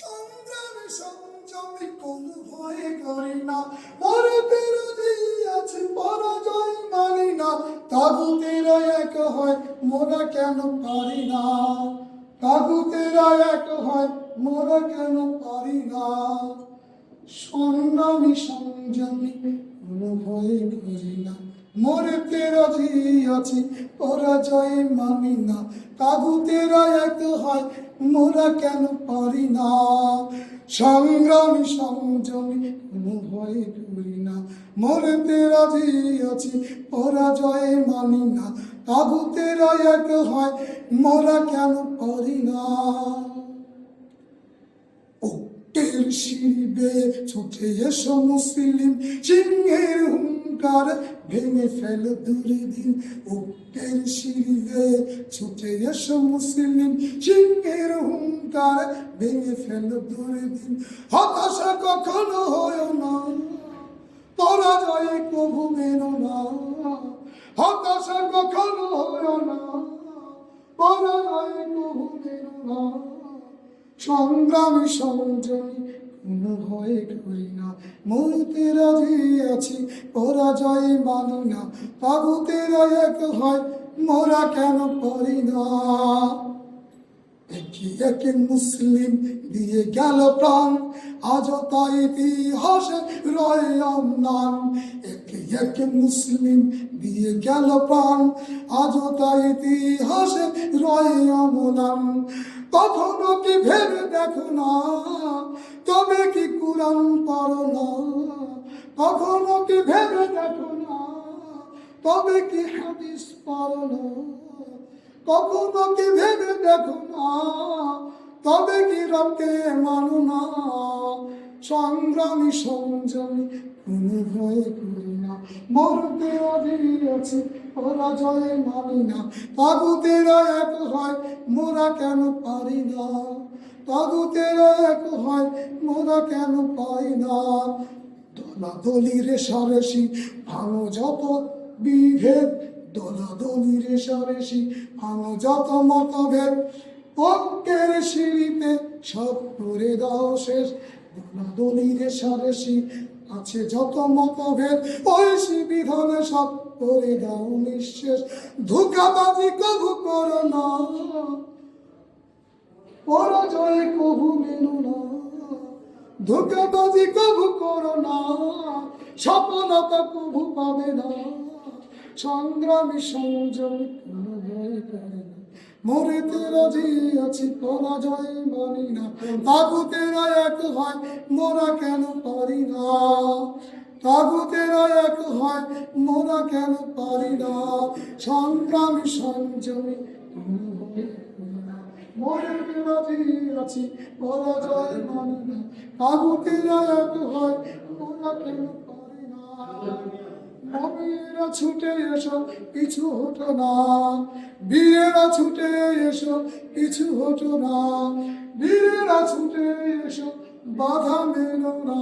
সংগ্রামে সংযমে কোনো ভয় করি না। মরতের আছে, পরাজয় মানি না। তাগুতেরা এক হয়, মোরা কেন পারি না? তাগুতেরা এক হয়, মোরা কেন পারি না? সংগ্রামী সংযমী কোনো ভয় করি না। মরতে রাজি আছি, পরাজয় মানি না। তাগুতেরা এক হয়, মোরা কেন পারি না? সংগ্রামী সংযমী কোনো ভয় করি না। মরতে রাজি আছি, পরাজয় মানি না। তাগুতেরা এক হয়, মোরা কেন পারি না? বুকের শিবে ছুটে এসো মুসলিম সিংহের হুঙ্কার ভেঙে ফেল দূরে দিন বুকের শিবে ছুটে এসো মুসলিম সিংহের হুঙ্কার ভেঙে ফেল দূরে দিন। হতাশা কখনো হয় না পরাজয়ে কবু মেনো না। হতাশা কখনো হয় না পরাজয়ে কবু মেনো না। সংগ্রামী সংযমী কোনো ভয় করি না। মরতে রাজি আছি, পরাজয় মানি না। তাগুতেরা এক হয়, মোরা কেন পারি না? একে মুসলিম দিয়ে গেল প্রাণ। আজ তাই ইতিহাসে রয়ে নাম একে একে মুসলিম দিয়ে গেল প্রাণ। আজ তাই ইতিহাসে রয়ে নাম কখনো কি ভেবে দেখো না? তবে কি কোরআন পড়ো না? কখনো কি ভেবে দেখো না? তবে কি হাদিস পড়ো না? কখনো কি ভেবে দেখো না? তবে কি রবকে মানো না? সংগ্রামী সংযমী কোনো ভয় করি না। মরতে আছি, পরাজয় মানি না। তাগুতেরা এক হয়, মোরা কেন পারি না? তাগুতেরা এক হয়, মোরা কেন পাই না? দলা দলাদলি রেশারেশি ভাঙো যত বিভেদ দলাদলি রেশারেশি ভাঙো যত মতভেদ। পক্ষের সিঁড়িতে সব করে দাও শেষ। দলাদলি রেশারেশি আছে যত মতভেদ। ওই বিধানে সব করে দাও নিঃশেষ। ধোকাবাজি কবু করো না। পরাজয় কবু মেনো না। ধোকাবাজি কবু করো না। সফলতা কবু পাবে না। সংগ্রামী সংযমী কোনো ভয় করে মরেতে রাজি আছি, পরাজয় মানি না। তাগুতেরা এক হয় মোরা কেন পারি না। তাগুতেরা এক হয় মোরা কেন পারি না। সংগ্রামী সংযমী কোনো ভয় করে রাজি আছি, পরাজয় মানি না। তাগুতেরা এক হয় মোরা কেন পারি না। ছুটে এসো, কিছু হতো না। বীরেরা ছুটে এসো, কিছু হতো না। বীরেরা ছুটে এসো, বাধা মেলো না।